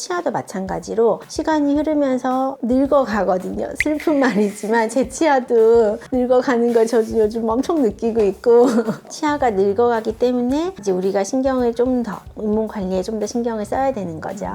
치아도 마찬가지로 시간이 흐르면서 늙어가거든요. 슬픈 말이지만 제 치아도 늙어가는 걸 저도 요즘 엄청 느끼고 있고 치아가 늙어가기 때문에 이제 우리가 신경을 좀 더 잇몸 관리에 좀 더 신경을 써야 되는 거죠.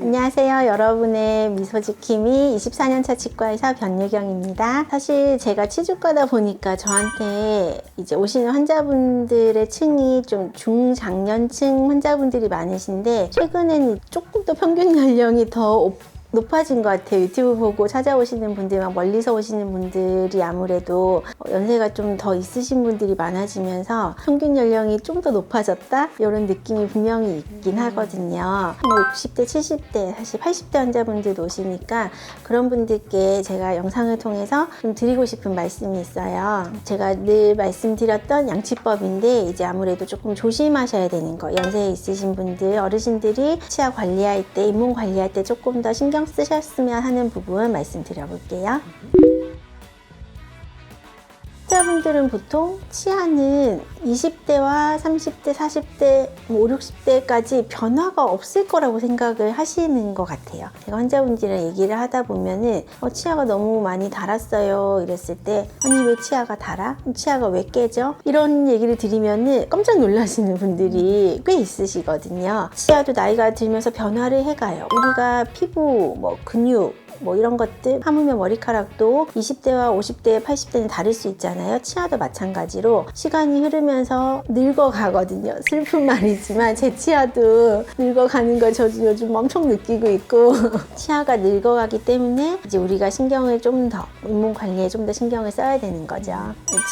안녕하세요. 여러분의 미소지킴이 24년차 치과의사 변유경입니다. 사실 제가 치주과다 보니까 저한테 이제 오시는 환자분들의 층이 좀 중장년층 환자분들이 많으신데 최근에는 조금 더 평균 연령이 더 오- 높아진 것 같아요. 유튜브 보고 찾아오시는 분들, 막 멀리서 오시는 분들이 아무래도 연세가 좀 더 있으신 분들이 많아지면서 평균 연령이 좀 더 높아졌다? 이런 느낌이 분명히 있긴 하거든요. 뭐 60대, 70대, 사실 80대 환자분들도 오시니까 그런 분들께 제가 영상을 통해서 좀 드리고 싶은 말씀이 있어요. 제가 늘 말씀드렸던 양치법인데 이제 아무래도 조금 조심하셔야 되는 거. 연세에 있으신 분들, 어르신들이 치아 관리할 때, 잇몸 관리할 때 조금 더 신경 쓰셨으면 하는 부분 말씀드려 볼게요. 환자분들은 보통 치아는 20대와 30대, 40대, 뭐 5, 60대까지 변화가 없을 거라고 생각을 하시는 것 같아요. 제가 환자분들이랑 얘기를 하다 보면은 어, 치아가 너무 많이 닳았어요. 이랬을 때 아니 왜 치아가 닳아? 치아가 왜 깨져? 이런 얘기를 드리면은 깜짝 놀라시는 분들이 꽤 있으시거든요. 치아도 나이가 들면서 변화를 해가요. 우리가 피부, 뭐 근육, 뭐 이런 것들 하물며 머리카락도 20대와 50대, 80대는 다를 수 있잖아요. 치아도 마찬가지로 시간이 흐르면서 늙어가거든요. 슬픈 말이지만 제 치아도 늙어가는 걸 저도 요즘 엄청 느끼고 있고 치아가 늙어가기 때문에 이제 우리가 신경을 좀 더 잇몸 관리에 좀 더 신경을 써야 되는 거죠.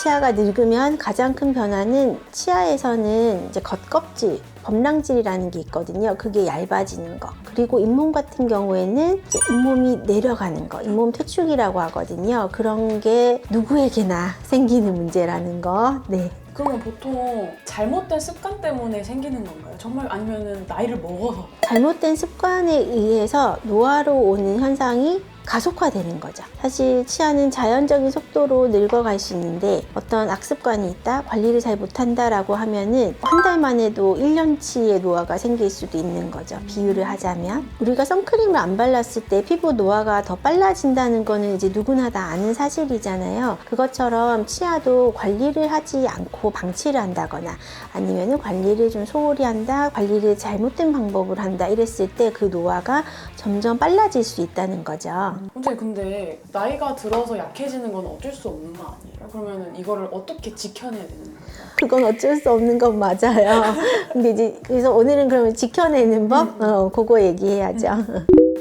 치아가 늙으면 가장 큰 변화는 치아에서는 이제 겉껍질 범랑질이라는 게 있거든요. 그게 얇아지는 거. 그리고 잇몸 같은 경우에는 잇몸이 내려가는 거. 잇몸 퇴축이라고 하거든요. 그런 게 누구에게나 생기는 문제라는 거. 네. 그러면 보통 잘못된 습관 때문에 생기는 건가요? 정말 아니면은 나이를 먹어서? 잘못된 습관에 의해서 노화로 오는 현상이 가속화되는 거죠. 사실 치아는 자연적인 속도로 늙어갈 수 있는데 어떤 악습관이 있다, 관리를 잘 못한다라고 하면은 한 달 만에도 1년치의 노화가 생길 수도 있는 거죠. 비유를 하자면 우리가 선크림을 안 발랐을 때 피부 노화가 더 빨라진다는 거는 이제 누구나 다 아는 사실이잖아요. 그것처럼 치아도 관리를 하지 않고 방치를 한다거나 아니면은 관리를 좀 소홀히 한다, 관리를 잘못된 방법을 한다 이랬을 때 그 노화가 점점 빨라질 수 있다는 거죠. 근데 근데 나이가 들어서 약해지는 건 어쩔 수 없는 거 아니에요? 그러면은 이거를 어떻게 지켜내야 되는 거죠? 그건 어쩔 수 없는 건 맞아요. 근데 이제 그래서 오늘은 그러면 지켜내는 법, 어, 그거 얘기해야죠.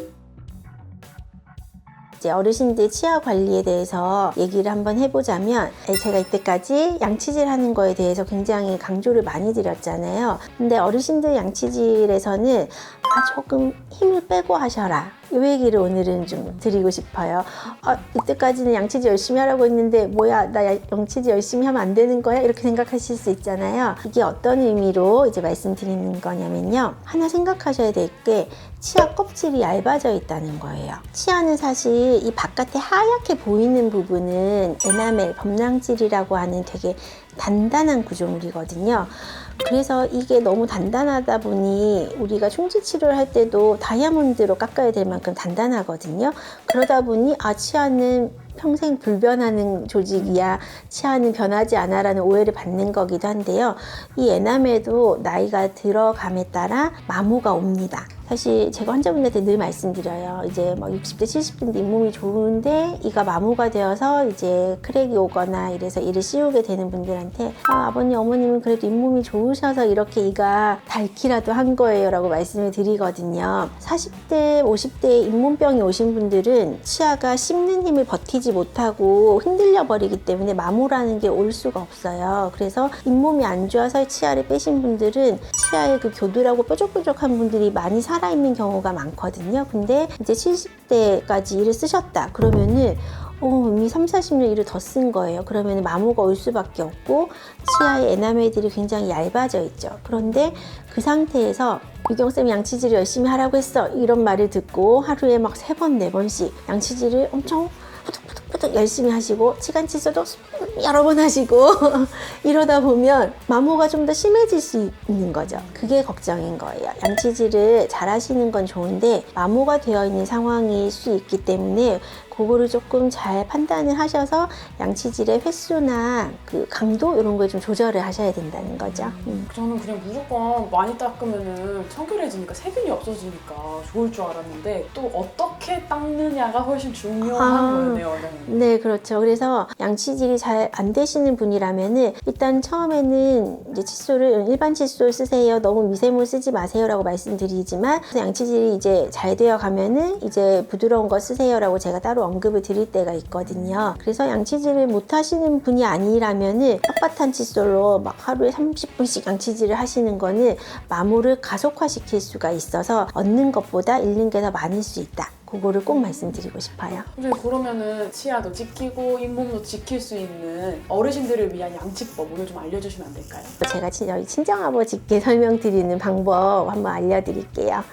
이제 어르신들 치아 관리에 대해서 얘기를 한번 해보자면 에, 제가 이때까지 양치질 하는 거에 대해서 굉장히 강조를 많이 드렸잖아요. 근데 어르신들 양치질에서는 아 조금 힘을 빼고 하셔라. 이 얘기를 오늘은 좀 드리고 싶어요. 아, 이때까지는 양치질 열심히 하라고 했는데 뭐야 나 야- 양치질 열심히 하면 안 되는 거야? 이렇게 생각하실 수 있잖아요. 이게 어떤 의미로 이제 말씀드리는 거냐면요. 하나 생각하셔야 될 게 치아 껍질이 얇아져 있다는 거예요. 치아는 사실 이 바깥에 하얗게 보이는 부분은 에나멜, 범랑질이라고 하는 되게 단단한 구조물이거든요. 그래서 이게 너무 단단하다 보니 우리가 충치 치료를 할 때도 다이아몬드로 깎아야 될 만큼 단단하거든요. 그러다 보니 아 치아는 평생 불변하는 조직이야 치아는 변하지 않아라는 오해를 받는 거기도 한데요. 이 에나멜도 나이가 들어감에 따라 마모가 옵니다. 사실 제가 환자분들한테 늘 말씀드려요. 이제 막 60대, 70대인데 잇몸이 좋은데 이가 마모가 되어서 이제 크랙이 오거나 이래서 이를 씌우게 되는 분들한테 아, 아버님, 어머님은 그래도 잇몸이 좋으셔서 이렇게 이가 닳기라도 한 거예요 라고 말씀을 드리거든요. 40대, 50대 잇몸병이 오신 분들은 치아가 씹는 힘을 버티지 못하고 흔들려 버리기 때문에 마모라는 게 올 수가 없어요. 그래서 잇몸이 안 좋아서 치아를 빼신 분들은 치아의 그 교두라고 뾰족뾰족한 분들이 많이 살아 있는 경우가 많거든요. 근데 이제 70대까지 이를 쓰셨다. 그러면은 어, 이미 3, 40년 일을 더 쓴 거예요. 그러면 마모가 올 수밖에 없고 치아의 에나멜들이 굉장히 얇아져 있죠. 그런데 그 상태에서 유경쌤 양치질을 열심히 하라고 했어. 이런 말을 듣고 하루에 막 세 번, 네 번씩 양치질을 엄청 푸득푸득 뚝뚝뚝 열심히 하시고 치간 칫솔도 여러 번 하시고 이러다 보면 마모가 좀 더 심해질 수 있는 거죠. 그게 걱정인 거예요. 양치질을 잘 하시는 건 좋은데 마모가 되어 있는 상황일 수 있기 때문에 그거를 조금 잘 판단을 하셔서 양치질의 횟수나 그 강도 이런 걸좀 조절을 하셔야 된다는 거죠. 음. 저는 그냥 무조건 많이 닦으면은 청결해지니까 세균이 없어지니까 좋을 줄 알았는데 또 어떻게 닦느냐가 훨씬 중요한 아. 거네요. 네, 그렇죠. 그래서 양치질이 잘 안 되시는 분이라면은 일단 처음에는 이제 칫솔을 일반 칫솔 쓰세요. 너무 미세물 쓰지 마세요라고 말씀드리지만 양치질이 이제 잘 되어 가면은 이제 부드러운 거 쓰세요라고 제가 따로 언급을 드릴 때가 있거든요. 그래서 양치질을 못 하시는 분이 아니라면은 빳빳한 칫솔로 막 하루에 30분씩 양치질을 하시는 거는 마모를 가속화시킬 수가 있어서 얻는 것보다 잃는 게 더 많을 수 있다. 그거를 꼭 말씀드리고 싶어요. 선생님 그러면은 치아도 지키고 잇몸도 지킬 수 있는 어르신들을 위한 양치법 오늘 좀 알려주시면 안 될까요? 제가 친- 저희 친정아버지께 설명드리는 방법 한번 알려드릴게요.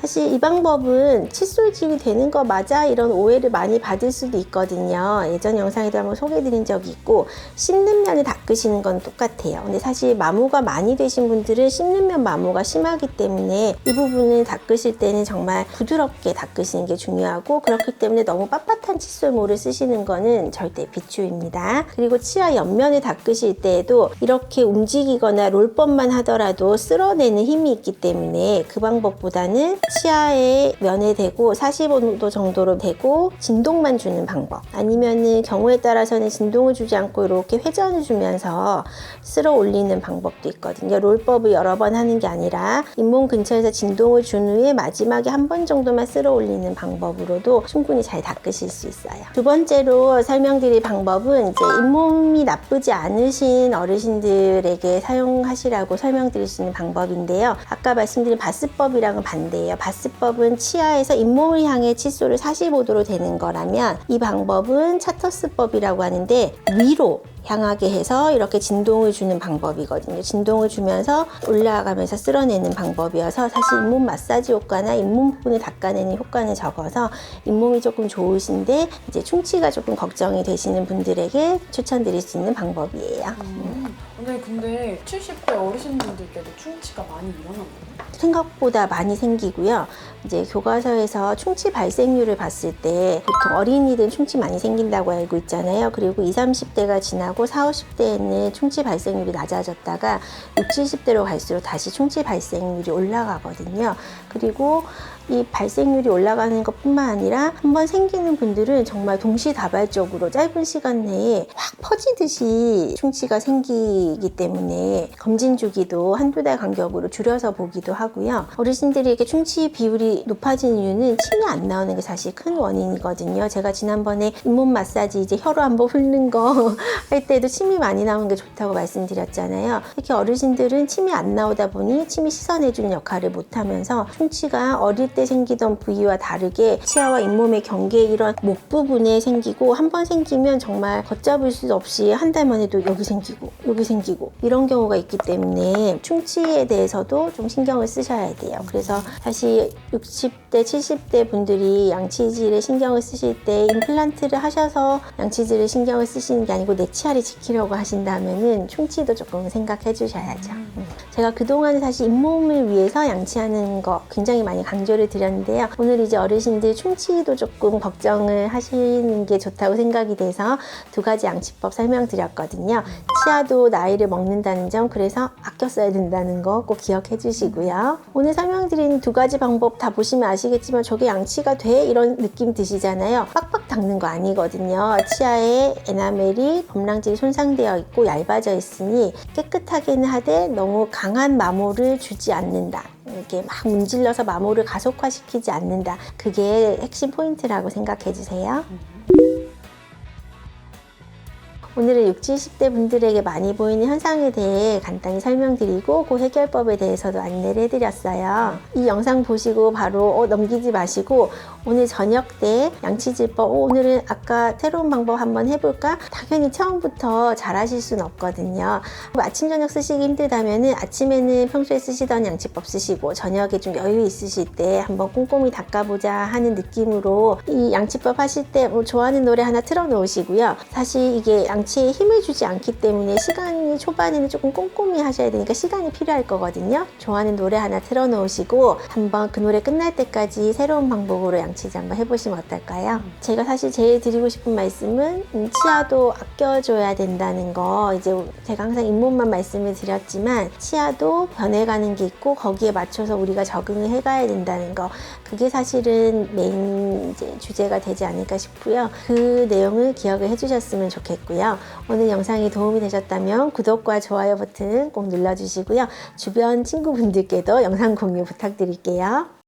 사실 이 방법은 칫솔질이 되는 거 맞아? 이런 오해를 많이 받을 수도 있거든요. 예전 영상에도 한번 소개해드린 적이 있고 씹는 면을 닦으시는 건 똑같아요. 근데 사실 마모가 많이 되신 분들은 씹는 면 마모가 심하기 때문에 이 부분을 닦으실 때는 정말 부드럽게 닦으시는 게 중요하고 그렇기 때문에 너무 빳빳한 칫솔모를 쓰시는 거는 절대 비추입니다. 그리고 치아 옆면을 닦으실 때에도 이렇게 움직이거나 롤법만 하더라도 쓸어내는 힘이 있기 때문에 그 방법보다는 치아의 면에 대고 45도 정도로 대고 진동만 주는 방법 아니면은 경우에 따라서는 진동을 주지 않고 이렇게 회전을 주면서 쓸어 올리는 방법도 있거든요. 롤법을 여러 번 하는 게 아니라 잇몸 근처에서 진동을 준 후에 마지막에 한 번 정도만 쓸어 올리는 방법으로도 충분히 잘 닦으실 수 있어요. 두 번째로 설명드릴 방법은 이제 잇몸이 나쁘지 않으신 어르신들에게 사용하시라고 설명드릴 수 있는 방법인데요. 아까 말씀드린 바스법이랑은 반대예요. 바스법은 치아에서 잇몸을 향해 칫솔을 45도로 대는 거라면 이 방법은 차터스법이라고 하는데 위로 향하게 해서 이렇게 진동을 주는 방법이거든요. 진동을 주면서 올라가면서 쓸어내는 방법이어서 사실 잇몸 마사지 효과나 잇몸 부분을 닦아내는 효과는 적어서 잇몸이 조금 좋으신데 이제 충치가 조금 걱정이 되시는 분들에게 추천드릴 수 있는 방법이에요. 음. 선생님 근데 70대 어르신분들께도 충치가 많이 일어나나요? 생각보다 많이 생기고요. 이제 교과서에서 충치 발생률을 봤을 때 보통 어린이들은 충치 많이 생긴다고 알고 있잖아요. 그리고 20, 30대가 지나고 40, 50대에는 충치 발생률이 낮아졌다가 60, 70대로 갈수록 다시 충치 발생률이 올라가거든요. 그리고 이 발생률이 올라가는 것 뿐만 아니라 한번 생기는 분들은 정말 동시다발적으로 짧은 시간 내에 확 퍼지듯이 충치가 생기기 때문에 검진 주기도 한두 달 간격으로 줄여서 보기도 하고요. 어르신들이 이렇게 충치 비율이 높아진 이유는 침이 안 나오는 게 사실 큰 원인이거든요. 제가 지난번에 잇몸 마사지 이제 혀로 한번 훑는 거 할 때도 침이 많이 나오는 게 좋다고 말씀드렸잖아요. 특히 어르신들은 침이 안 나오다 보니 침이 씻어내주는 역할을 못하면서 충치가 어릴 때 생기던 부위와 다르게 치아와 잇몸의 경계 이런 목 부분에 생기고 한 번 생기면 정말 걷잡을 수 없이 한 달만 해도 여기 생기고 여기 생기고 이런 경우가 있기 때문에 충치에 대해서도 좀 신경을 쓰셔야 돼요. 그래서 사실 60대, 70대 분들이 양치질에 신경을 쓰실 때 임플란트를 하셔서 양치질에 신경을 쓰시는 게 아니고 내 치아를 지키려고 하신다면은 충치도 조금 생각해 주셔야죠. 음. 제가 그동안 사실 잇몸을 위해서 양치하는 거 굉장히 많이 강조를 드렸는데요. 오늘 이제 어르신들 충치도 조금 걱정을 하시는 게 좋다고 생각이 돼서 두 가지 양치법 설명드렸거든요. 치아도 나이를 먹는다는 점, 그래서 아껴 써야 된다는 거 꼭 기억해 주시고요. 오늘 설명드린 두 가지 방법 다 보시면 아시겠지만 저게 양치가 돼? 이런 느낌 드시잖아요. 빡빡 닦는 거 아니거든요. 치아에 에나멜이 범랑질이 손상되어 있고 얇아져 있으니 깨끗하게는 하되 너무 강한 마모를 주지 않는다. 이렇게 막 문질러서 마모를 가속화시키지 않는다. 그게 핵심 포인트라고 생각해 주세요. 오늘은 60, 70대 분들에게 많이 보이는 현상에 대해 간단히 설명드리고 그 해결법에 대해서도 안내를 해드렸어요. 이 영상 보시고 바로 어, 넘기지 마시고 오늘 저녁 때 양치질법 어, 오늘은 아까 새로운 방법 한번 해볼까? 당연히 처음부터 잘 하실 수는 없거든요. 아침 저녁 쓰시기 힘들다면은 아침에는 평소에 쓰시던 양치법 쓰시고 저녁에 좀 여유 있으실 때 한번 꼼꼼히 닦아보자 하는 느낌으로 이 양치법 하실 때 뭐 좋아하는 노래 하나 틀어놓으시고요. 사실 이게 양치 에 힘을 주지 않기 때문에 시간이 초반에는 조금 꼼꼼히 하셔야 되니까 시간이 필요할 거거든요. 좋아하는 노래 하나 틀어놓으시고 한번 그 노래 끝날 때까지 새로운 방법으로 양치질 한번 해보시면 어떨까요? 제가 사실 제일 드리고 싶은 말씀은 음, 치아도 아껴줘야 된다는 거 이제 제가 항상 잇몸만 말씀을 드렸지만 치아도 변해가는 게 있고 거기에 맞춰서 우리가 적응을 해가야 된다는 거 그게 사실은 메인 주제가 되지 않을까 싶고요. 그 내용을 기억을 해주셨으면 좋겠고 요. 오늘 영상이 도움이 되셨다면 구독과 좋아요 버튼 꼭 눌러주시고요. 주변 친구분들께도 영상 공유 부탁드릴게요.